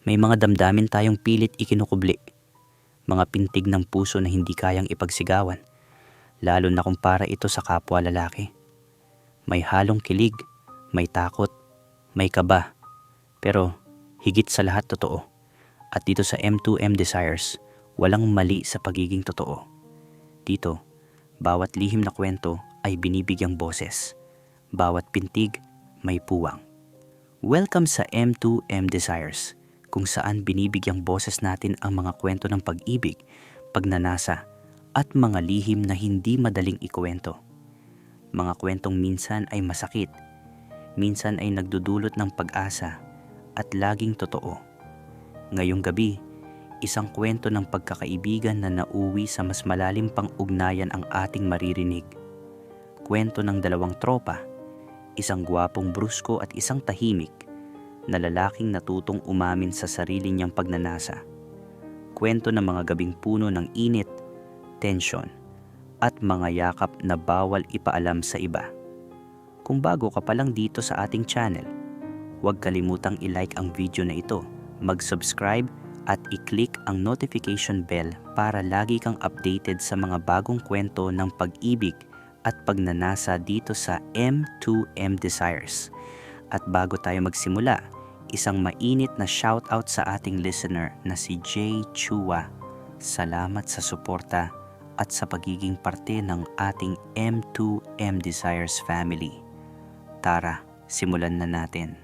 May mga damdamin tayong pilit ikinukubli. Mga pintig ng puso na hindi kayang ipagsigawan. Lalo na kung para ito sa kapwa lalaki. May halong kilig, may takot, may kaba. Pero higit sa lahat totoo. At dito sa M2M Desires, walang mali sa pagiging totoo. Dito, bawat lihim na kwento ay binibigyang boses. Bawat pintig may puwang. Welcome sa M2M Desires, kung saan binibigyang boses natin ang mga kwento ng pag-ibig, pagnanasa, at mga lihim na hindi madaling ikuwento. Mga kwentong minsan ay masakit, minsan ay nagdudulot ng pag-asa, at laging totoo. Ngayong gabi, isang kwento ng pagkakaibigan na nauwi sa mas malalim pang ugnayan ang ating maririnig. Kwento ng dalawang tropa, isang gwapong brusko at isang tahimik na lalaking natutong umamin sa sarili niyang pagnanasa. Kwento ng mga gabing puno ng init, tensyon, at mga yakap na bawal ipaalam sa iba. Kung bago ka pa lang dito sa ating channel, huwag kalimutang i-like ang video na ito, mag-subscribe at i-click ang notification bell para lagi kang updated sa mga bagong kwento ng pag-ibig at pagnanasa dito sa M2M Desires. At bago tayo magsimula, isang mainit na shoutout sa ating listener na si Jay Chua. Salamat sa suporta at sa pagiging parte ng ating M2M Desires family. Tara, simulan na natin.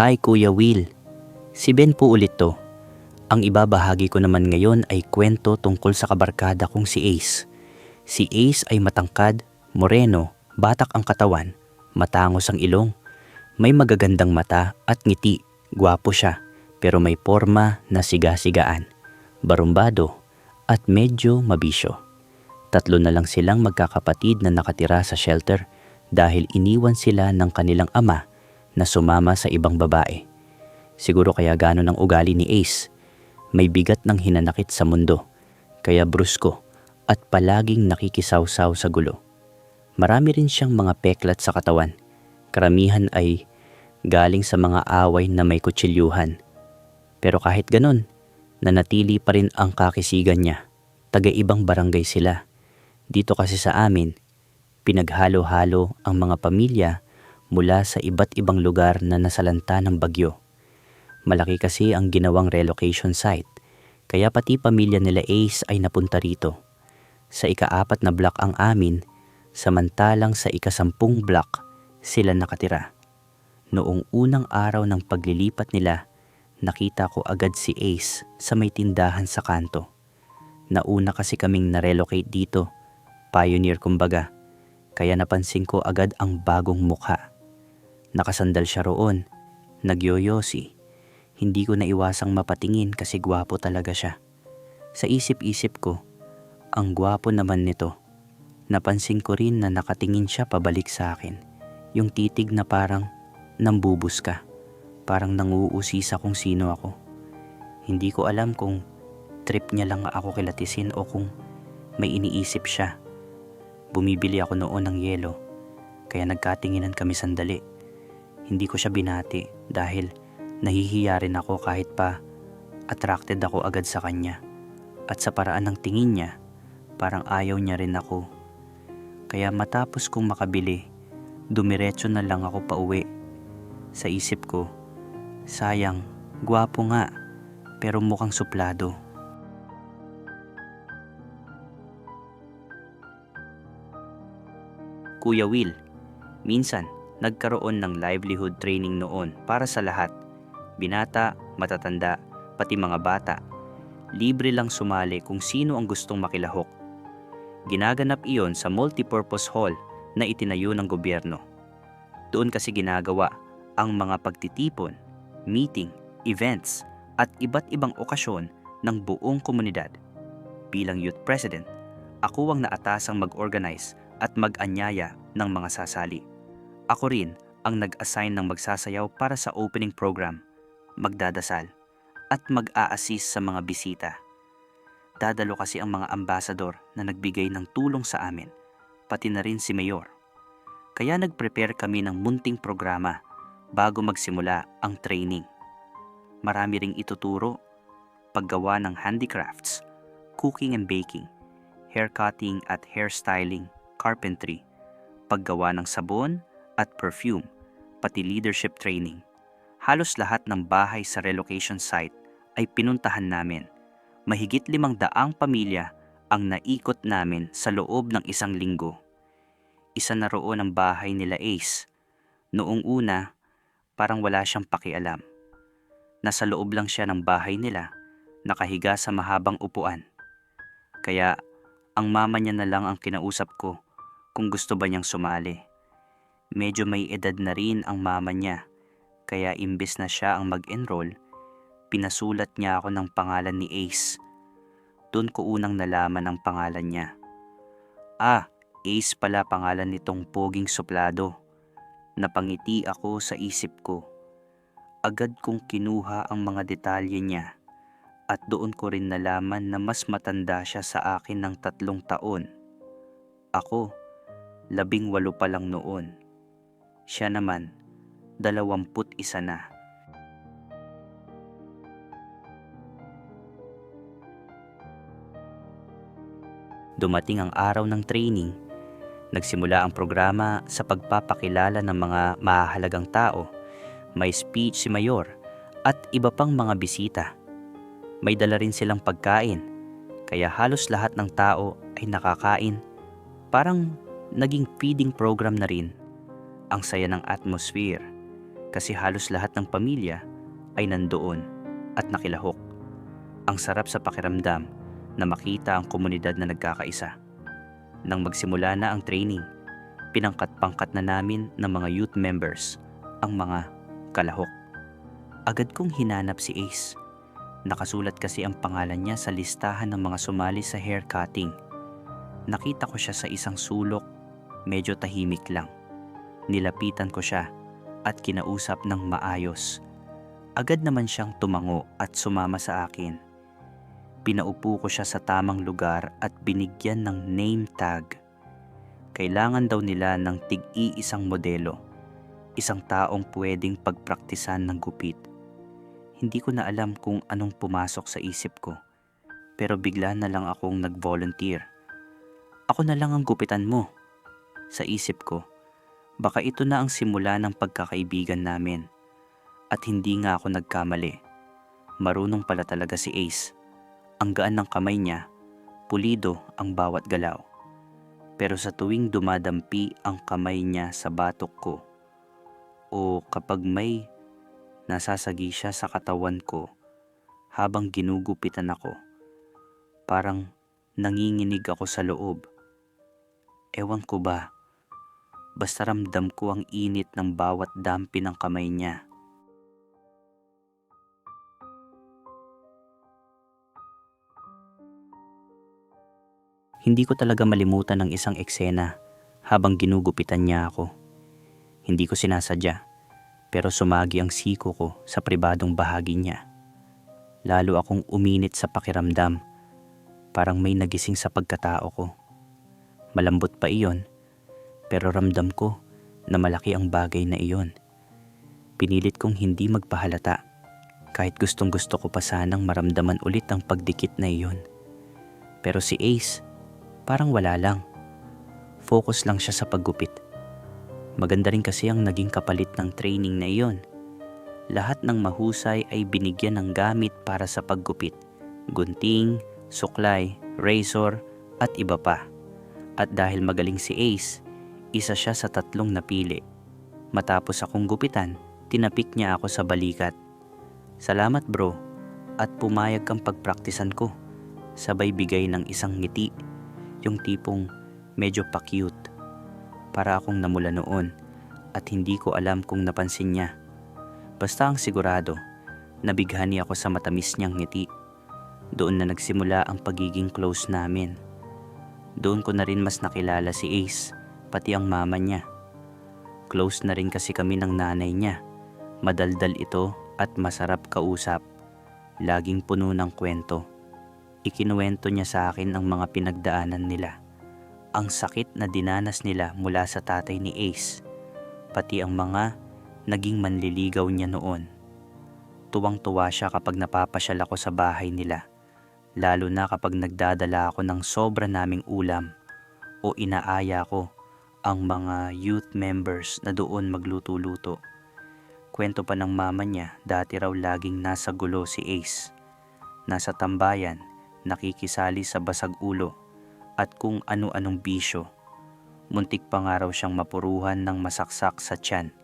Hi Kuya Will, si Ben po ulit to. Ang ibabahagi ko naman ngayon ay kwento tungkol sa kabarkada kong si Ace. Si Ace ay matangkad, moreno, batak ang katawan, matangos ang ilong. May magagandang mata at ngiti, gwapo siya, pero may forma na siga-sigaan, barumbado at medyo mabisyo. Tatlo na lang silang magkakapatid na nakatira sa shelter dahil iniwan sila ng kanilang ama na sumama sa ibang babae. Siguro kaya ganon ang ugali ni Ace. May bigat ng hinanakit sa mundo, kaya brusko at palaging nakikisawsaw sa gulo. Marami rin siyang mga peklat sa katawan. Karamihan ay galing sa mga away na may kutsilyuhan. Pero kahit ganon, nanatili pa rin ang kakisigan niya. Taga-ibang barangay sila. Dito kasi sa amin, pinaghalo-halo ang mga pamilya mula sa iba't ibang lugar na nasalanta ng bagyo. Malaki kasi ang ginawang relocation site, kaya pati pamilya nila Ace ay napunta rito. Sa ikaapat na block ang amin, samantalang sa ikasampung block sila nakatira. Noong unang araw ng paglilipat nila, nakita ko agad si Ace sa may tindahan sa kanto. Nauna kasi kaming narelocate dito, pioneer kumbaga, kaya napansin ko agad ang bagong mukha. Nakasandal siya roon, nagyoyosi. Hindi ko naiwasang mapatingin kasi gwapo talaga siya. Sa isip-isip ko, ang gwapo naman nito. Napansin ko rin na nakatingin siya pabalik sa akin. Yung titig na parang nambubus ka. Parang nanguusisa kung sino ako. Hindi ko alam kung trip niya lang ako kilatisin o kung may iniisip siya. Bumibili ako noon ng yelo, kaya nagkatinginan kami sandali. Hindi ko siya binati dahil nahihiya rin ako kahit pa attracted ako agad sa kanya. At sa paraan ng tingin niya, parang ayaw niya rin ako. Kaya matapos kong makabili, dumiretso na lang ako pa uwi. Sa isip ko, sayang, gwapo nga, pero mukhang suplado. Kuya Will, minsan nagkaroon ng livelihood training noon para sa lahat. Binata, matatanda, pati mga bata. Libre lang sumali kung sino ang gustong makilahok. Ginaganap iyon sa multipurpose hall na itinayo ng gobyerno. Doon kasi ginagawa ang mga pagtitipon, meeting, events, at iba't ibang okasyon ng buong komunidad. Bilang youth president, ako ang naatasang mag-organize at mag-anyaya ng mga sasali. Ako rin ang nag-assign ng magsasayaw para sa opening program, magdadasal, at mag-a-assist sa mga bisita. Dadalo kasi ang mga ambasador na nagbigay ng tulong sa amin, pati na rin si Mayor. Kaya nag-prepare kami ng munting programa bago magsimula ang training. Marami ring ituturo, paggawa ng handicrafts, cooking and baking, haircutting at hairstyling, carpentry, paggawa ng sabon at perfume, pati leadership training. Halos lahat ng bahay sa relocation site ay pinuntahan namin. Mahigit limang daang pamilya ang naikot namin sa loob ng isang linggo. Isa na roon ang bahay nila Ace. Noong una, parang wala siyang pakialam. Nasa loob lang siya ng bahay nila, nakahiga sa mahabang upuan. Kaya ang mama niya na lang ang kinausap ko kung gusto ba niyang sumali. Medyo may edad na rin ang mama niya, kaya imbes na siya ang mag-enroll, pinasulat niya ako ng pangalan ni Ace. Doon ko unang nalaman ang pangalan niya. Ah, Ace pala pangalan nitong poging suplado. Napangiti ako sa isip ko. Agad kong kinuha ang mga detalye niya at doon ko rin nalaman na mas matanda siya sa akin ng tatlong taon. Ako, labing walo pa lang noon. Siya naman, dalawamput isa na. Dumating ang araw ng training. Nagsimula ang programa sa pagpapakilala ng mga mahalagang tao. May speech si Mayor at iba pang mga bisita. May dala rin silang pagkain, kaya halos lahat ng tao ay nakakain. Parang naging feeding program na rin. Ang saya ng atmosphere kasi halos lahat ng pamilya ay nandoon at nakilahok. Ang sarap sa pakiramdam na makita ang komunidad na nagkakaisa. Nang magsimula na ang training, pinangkat-pangkat na namin ng mga youth members ang mga kalahok. Agad kong hinanap si Ace. Nakasulat kasi ang pangalan niya sa listahan ng mga sumali sa hair cutting. Nakita ko siya sa isang sulok, medyo tahimik lang. Nilapitan ko siya at kinausap ng maayos. Agad naman siyang tumango at sumama sa akin. Pinaupo ko siya sa tamang lugar at binigyan ng name tag. Kailangan daw nila ng tig-iisang modelo, isang taong pwedeng pagpraktisan ng gupit. Hindi ko na alam kung anong pumasok sa isip ko, pero bigla na lang akong nag-volunteer. Ako na lang ang gupitan mo. Sa isip ko, baka ito na ang simula ng pagkakaibigan namin. At hindi nga ako nagkamali. Marunong pala talaga si Ace. Ang gaan ng kamay niya, pulido ang bawat galaw. Pero sa tuwing dumadampi ang kamay niya sa batok ko, o kapag may nasasagi siya sa katawan ko habang ginugupitan ako, parang nanginginig ako sa loob. Ewan ko ba, basta ramdam ko ang init ng bawat dampi ng kamay niya. Hindi ko talaga malimutan ang isang eksena habang ginugupitan niya ako. Hindi ko sinasadya, pero sumagi ang siko ko sa pribadong bahagi niya. Lalo akong uminit sa pakiramdam, parang may nagising sa pagkatao ko. Malambot pa iyon, pero ramdam ko na malaki ang bagay na iyon. Pinilit kong hindi magpahalata kahit gustong gusto ko pa sanang maramdaman ulit ang pagdikit na iyon. Pero si Ace, parang wala lang. Focus lang siya sa paggupit. Maganda rin kasi ang naging kapalit ng training na iyon. Lahat ng mahusay ay binigyan ng gamit para sa paggupit. Gunting, suklay, razor, at iba pa. At dahil magaling si Ace, isa siya sa tatlong napili. Matapos akong gupitan, tinapik niya ako sa balikat. Salamat bro, at pumayag kang pagpraktisan ko. Sabay bigay ng isang ngiti, yung tipong medyo pa-cute. Para akong namula noon at hindi ko alam kung napansin niya. Basta ang sigurado, nabighani ako sa matamis niyang ngiti. Doon na nagsimula ang pagiging close namin. Doon ko na rin mas nakilala si Ace, pati ang mama niya. Close na rin kasi kami ng nanay niya. Madaldal ito at masarap kausap. Laging puno ng kwento. Ikinuwento niya sa akin ang mga pinagdaanan nila. ang sakit na dinanas nila mula sa tatay ni Ace, pati ang mga naging manliligaw niya noon. Tuwang-tuwa siya kapag napapasyal ako sa bahay nila, lalo na kapag nagdadala ako ng sobra naming ulam o inaaya ko ang mga youth members na doon magluto-luto. Kwento pa ng mama niya, dati raw laging nasa gulo si Ace. Nasa tambayan, nakikisali sa basag ulo at kung ano-anong bisyo. Muntik pa nga raw siyang mapuruhan ng masaksak sa tiyan.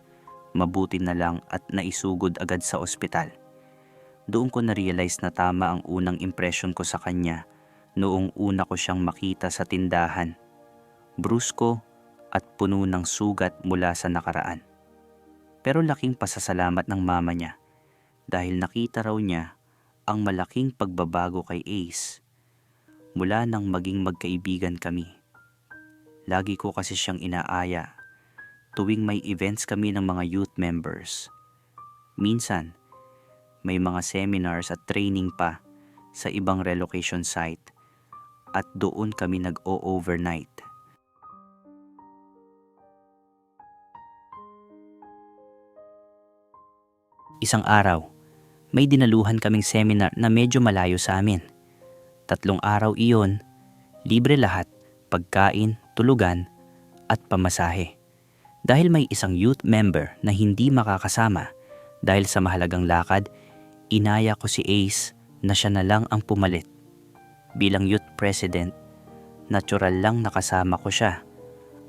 Mabuti na lang at naisugod agad sa ospital. Doon ko na-realize na tama ang unang impression ko sa kanya noong una ko siyang makita sa tindahan. Brusko at puno ng sugat mula sa nakaraan. Pero laking pasasalamat ng mama niya dahil nakita raw niya ang malaking pagbabago kay Ace mula nang maging magkaibigan kami. Lagi ko kasi siyang inaaya tuwing may events kami ng mga youth members. Minsan, may mga seminars at training pa sa ibang relocation site at doon kami nag-o-overnight. Isang araw, may dinaluhan kaming seminar na medyo malayo sa amin. Tatlong araw iyon, libre lahat, pagkain, tulugan, at pamasahe. Dahil may isang youth member na hindi makakasama dahil sa mahalagang lakad, inaya ko si Ace na siya na lang ang pumalit. Bilang youth president, natural lang nakasama ko siya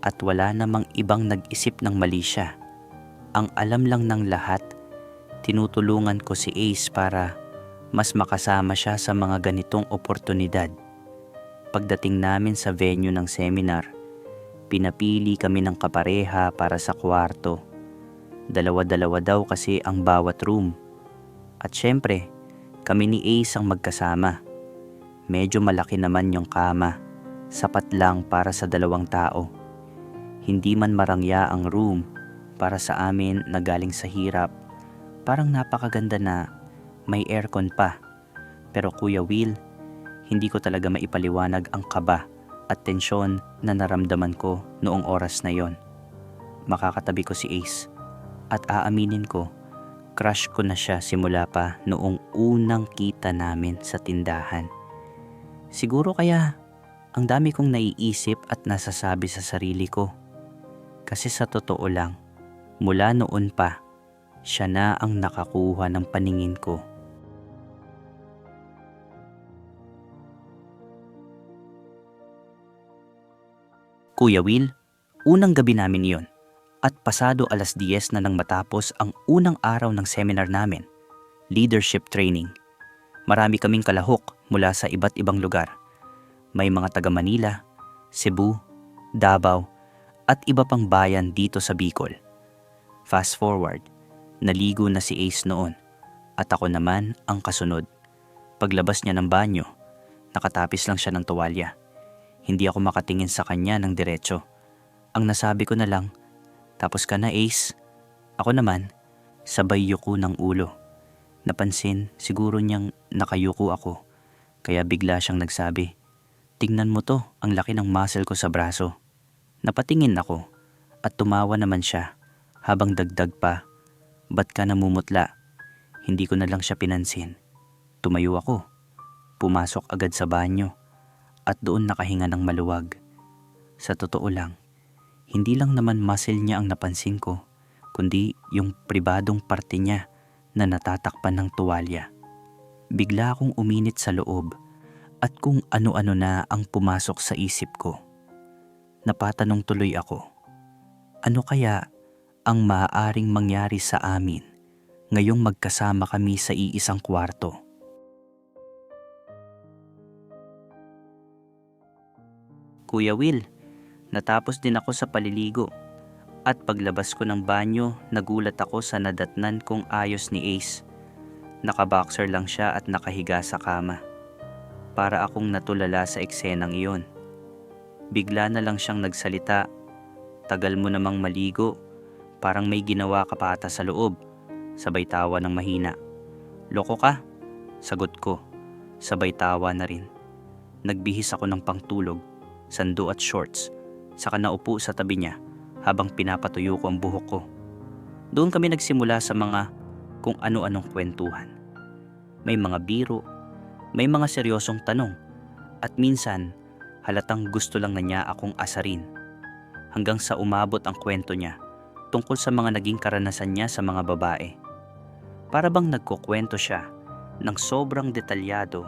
at wala namang ibang nag-isip ng mali siya. Ang alam lang ng lahat tinutulungan ko si Ace para mas makasama siya sa mga ganitong oportunidad. Pagdating namin sa venue ng seminar, pinapili kami ng kapareha para sa kwarto. Dalawa-dalawa daw kasi ang bawat room. At syempre, kami ni Ace ang magkasama. Medyo malaki naman yung kama. Sapat lang para sa dalawang tao. Hindi man marangya ang room para sa amin na galing sa hirap Parang napakaganda na may aircon pa. Pero Kuya Will, hindi ko talaga maipaliwanag ang kaba at tensyon na naramdaman ko noong oras na yon. Makakatabi ko si Ace at aaminin ko, crush ko na siya simula pa noong unang kita namin sa tindahan. Siguro kaya ang dami kong naiisip at nasasabi sa sarili ko. Kasi sa totoo lang, mula noon pa, siya na ang nakakuha ng paningin ko. Kuya Will, unang gabi namin iyon at pasado alas 10 na nang matapos ang unang araw ng seminar namin, leadership training. Marami kaming kalahok mula sa iba't ibang lugar. May mga taga Manila, Cebu, Davao, at iba pang bayan dito sa Bicol. Fast forward, Naligo na si Ace noon at ako naman ang kasunod. Paglabas niya ng banyo, nakatapis lang siya ng tuwalya. Hindi ako makatingin sa kanya ng diretso. Ang nasabi ko na lang, tapos ka na Ace. Ako naman, sabay yuko ng ulo. Napansin siguro niyang nakayuko ako. Kaya bigla siyang nagsabi, Tingnan mo to, ang laki ng muscle ko sa braso. Napatingin ako at tumawa naman siya habang dagdag pa Ba't ka namumutla? Hindi ko na lang siya pinansin. Tumayo ako. Pumasok agad sa banyo at doon nakahinga ng maluwag. Sa totoo lang, hindi lang naman muscle niya ang napansin ko, kundi yung pribadong parte niya na natatakpan ng tuwalya. Bigla akong uminit sa loob at kung ano-ano na ang pumasok sa isip ko. Napatanong tuloy ako, ano kaya ang maaaring mangyari sa amin ngayong magkasama kami sa iisang kwarto. Kuya Will, natapos din ako sa paliligo at paglabas ko ng banyo nagulat ako sa nadatnan kong ayos ni Ace. Nakaboxer lang siya at nakahiga sa kama. Para akong natulala sa eksenang iyon. Bigla na lang siyang nagsalita. Tagal mo namang maligo Parang may ginawa ka pa ata sa loob. Sabay tawa ng mahina. Loko ka? Sagot ko. Sabay tawa na rin. Nagbihis ako ng pangtulog. sando at shorts, saka naupo sa tabi niya habang pinapatuyo ko ang buhok ko. Doon kami nagsimula sa mga kung ano-anong kwentuhan. May mga biro, may mga seryosong tanong, at minsan halatang gusto lang na niya akong asarin. Hanggang sa umabot ang kwento niya tungkol sa mga naging karanasan niya sa mga babae. Para bang nagkukwento siya ng sobrang detalyado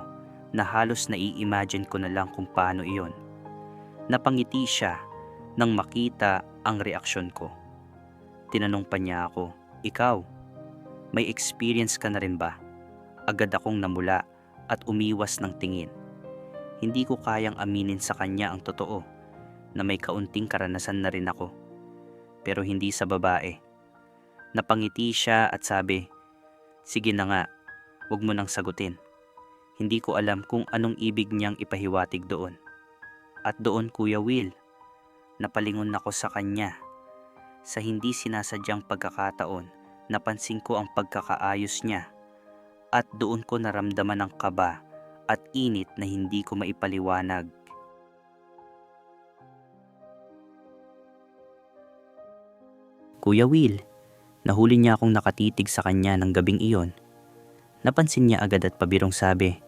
na halos nai-imagine ko na lang kung paano iyon. Napangiti siya nang makita ang reaksyon ko. Tinanong pa niya ako, Ikaw, may experience ka na rin ba? Agad akong namula at umiwas ng tingin. Hindi ko kayang aminin sa kanya ang totoo na may kaunting karanasan na rin ako. Pero hindi sa babae. Napangiti siya at sabi, Sige na nga, huwag mo nang sagutin. Hindi ko alam kung anong ibig niyang ipahiwatig doon. At doon Kuya Will, napalingon ako sa kanya. Sa hindi sinasadyang pagkakataon, napansin ko ang pagkakaayos niya. At doon ko naramdaman ang kaba at init na hindi ko maipaliwanag. Kuya Will, nahuli niya akong nakatitig sa kanya ng gabing iyon. Napansin niya agad at pabirong sabi,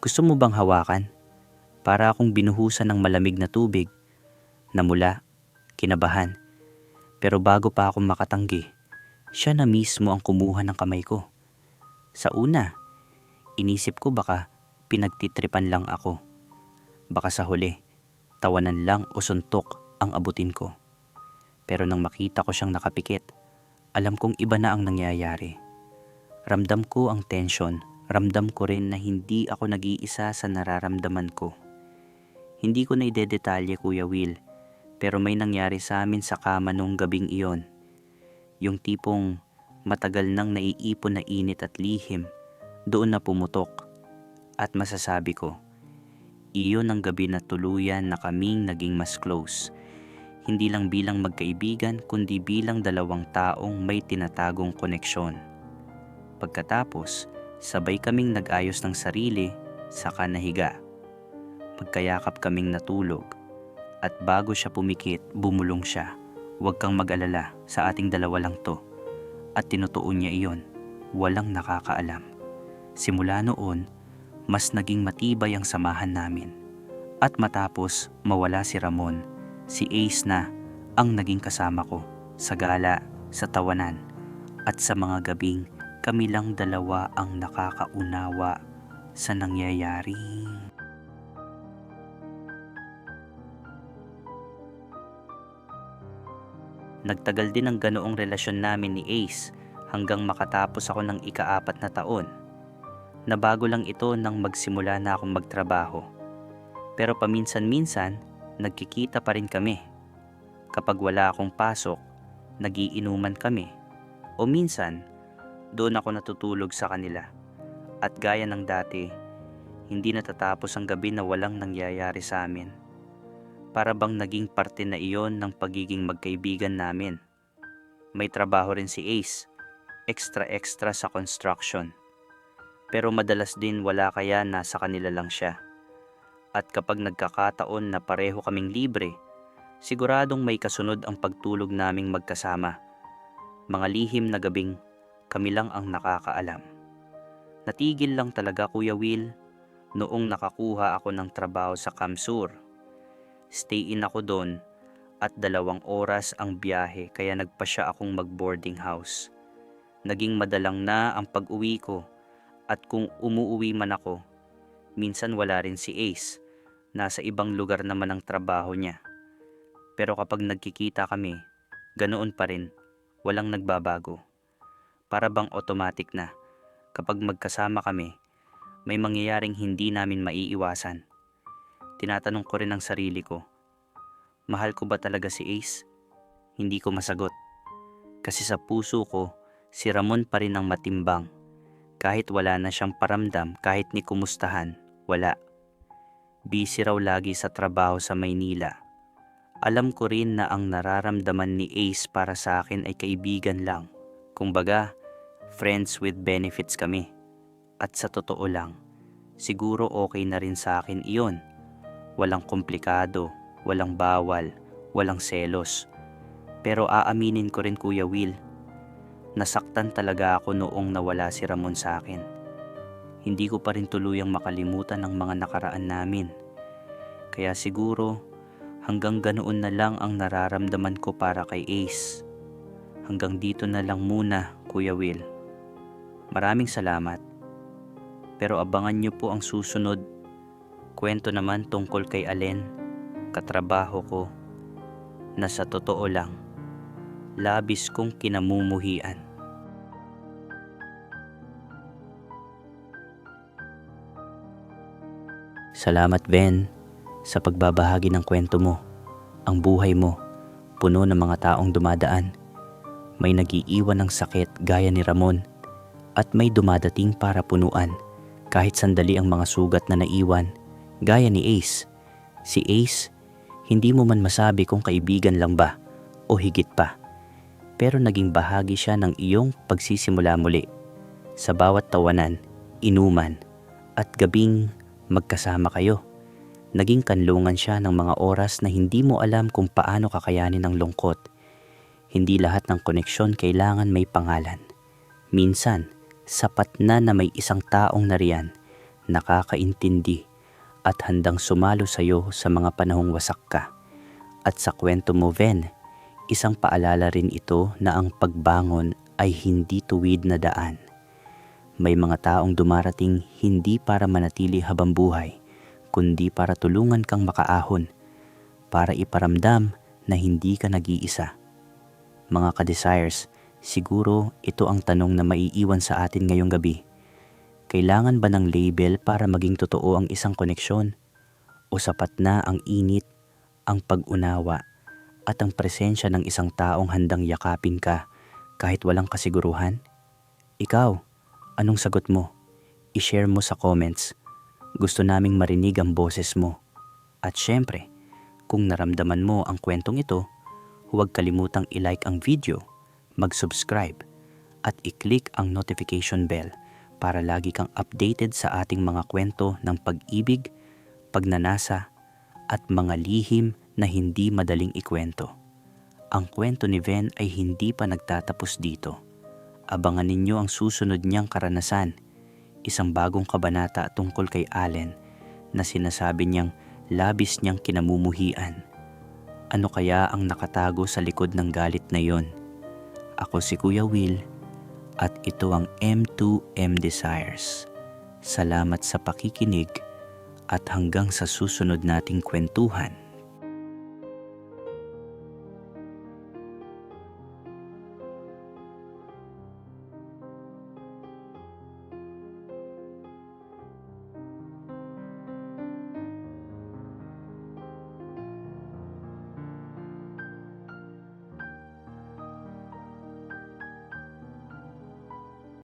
Gusto mo bang hawakan? Para akong binuhusan ng malamig na tubig. Namula, kinabahan. Pero bago pa ako makatanggi, siya na mismo ang kumuha ng kamay ko. Sa una, inisip ko baka pinagtitripan lang ako. Baka sa huli, tawanan lang o suntok ang abutin ko. Pero nang makita ko siyang nakapikit, alam kong iba na ang nangyayari. Ramdam ko ang tension, ramdam ko rin na hindi ako nag-iisa sa nararamdaman ko. Hindi ko na idedetalye Kuya Will, pero may nangyari sa amin sa kama nung gabing iyon. Yung tipong matagal nang naiipon na init at lihim, doon na pumutok. At masasabi ko, iyon ang gabi na tuluyan na kaming naging mas close hindi lang bilang magkaibigan kundi bilang dalawang taong may tinatagong koneksyon. Pagkatapos, sabay kaming nag-ayos ng sarili, saka nahiga. Magkayakap kaming natulog. At bago siya pumikit, bumulong siya. Huwag kang mag-alala, sa ating dalawa lang to. At tinutuon niya iyon. Walang nakakaalam. Simula noon, mas naging matibay ang samahan namin. At matapos mawala si Ramon, si Ace na ang naging kasama ko sa gala, sa tawanan, at sa mga gabing kami lang dalawa ang nakakaunawa sa nangyayari. Nagtagal din ang ganoong relasyon namin ni Ace hanggang makatapos ako ng ikaapat na taon. Nabago lang ito nang magsimula na akong magtrabaho. Pero paminsan-minsan, nagkikita pa rin kami. Kapag wala akong pasok, nagiinuman kami. O minsan, doon ako natutulog sa kanila. At gaya ng dati, hindi natatapos ang gabi na walang nangyayari sa amin. Para bang naging parte na iyon ng pagiging magkaibigan namin. May trabaho rin si Ace, extra-extra sa construction. Pero madalas din wala kaya nasa kanila lang siya. At kapag nagkakataon na pareho kaming libre, siguradong may kasunod ang pagtulog naming magkasama. Mga lihim na gabing kami lang ang nakakaalam. Natigil lang talaga Kuya Will noong nakakuha ako ng trabaho sa Kamsur. Stay in ako doon at dalawang oras ang biyahe kaya nagpa siya akong mag-boarding house. Naging madalang na ang pag-uwi ko at kung umuuwi man ako, minsan wala rin si Ace. Nasa ibang lugar naman ang trabaho niya. Pero kapag nagkikita kami, ganoon pa rin, walang nagbabago. Para bang automatic na, kapag magkasama kami, may mangyayaring hindi namin maiiwasan. Tinatanong ko rin ang sarili ko, mahal ko ba talaga si Ace? Hindi ko masagot. Kasi sa puso ko, si Ramon pa rin ang matimbang. Kahit wala na siyang paramdam, kahit ni kumustahan, wala. Busy raw lagi sa trabaho sa Maynila. Alam ko rin na ang nararamdaman ni Ace para sa akin ay kaibigan lang. Kumbaga, friends with benefits kami. At sa totoo lang, siguro okay na rin sa akin iyon. Walang komplikado, walang bawal, walang selos. Pero aaminin ko rin Kuya Will, nasaktan talaga ako noong nawala si Ramon sa akin. Hindi ko pa rin tuluyang makalimutan ang mga nakaraan namin. Kaya siguro hanggang ganoon na lang ang nararamdaman ko para kay Ace. Hanggang dito na lang muna, Kuya Will. Maraming salamat. Pero abangan niyo po ang susunod. Kwento naman tungkol kay Allen, katrabaho ko, na sa totoo lang, labis kong kinamumuhian. Salamat Ben sa pagbabahagi ng kwento mo. Ang buhay mo, puno ng mga taong dumadaan. May nagiiwan ng sakit gaya ni Ramon at may dumadating para punuan kahit sandali ang mga sugat na naiwan gaya ni Ace. Si Ace, hindi mo man masabi kung kaibigan lang ba o higit pa. Pero naging bahagi siya ng iyong pagsisimula muli. Sa bawat tawanan, inuman, at gabing magkasama kayo. Naging kanlungan siya ng mga oras na hindi mo alam kung paano kakayanin ang lungkot. Hindi lahat ng koneksyon kailangan may pangalan. Minsan, sapat na na may isang taong nariyan, nakakaintindi at handang sumalo sa iyo sa mga panahong wasak ka. At sa kwento mo, Ven, isang paalala rin ito na ang pagbangon ay hindi tuwid na daan. May mga taong dumarating hindi para manatili habang buhay, kundi para tulungan kang makaahon, para iparamdam na hindi ka nag-iisa. Mga ka-desires, siguro ito ang tanong na maiiwan sa atin ngayong gabi. Kailangan ba ng label para maging totoo ang isang koneksyon? O sapat na ang init, ang pag-unawa, at ang presensya ng isang taong handang yakapin ka kahit walang kasiguruhan? Ikaw, anong sagot mo? I-share mo sa comments. Gusto naming marinig ang boses mo. At syempre, kung naramdaman mo ang kwentong ito, huwag kalimutang i-like ang video, mag-subscribe, at i-click ang notification bell para lagi kang updated sa ating mga kwento ng pag-ibig, pagnanasa, at mga lihim na hindi madaling ikwento. Ang kwento ni Ven ay hindi pa nagtatapos dito. Abangan ninyo ang susunod niyang karanasan, isang bagong kabanata tungkol kay Allen na sinasabi niyang labis niyang kinamumuhian. Ano kaya ang nakatago sa likod ng galit na yon? Ako si Kuya Will at ito ang M2M Desires. Salamat sa pakikinig at hanggang sa susunod nating kwentuhan.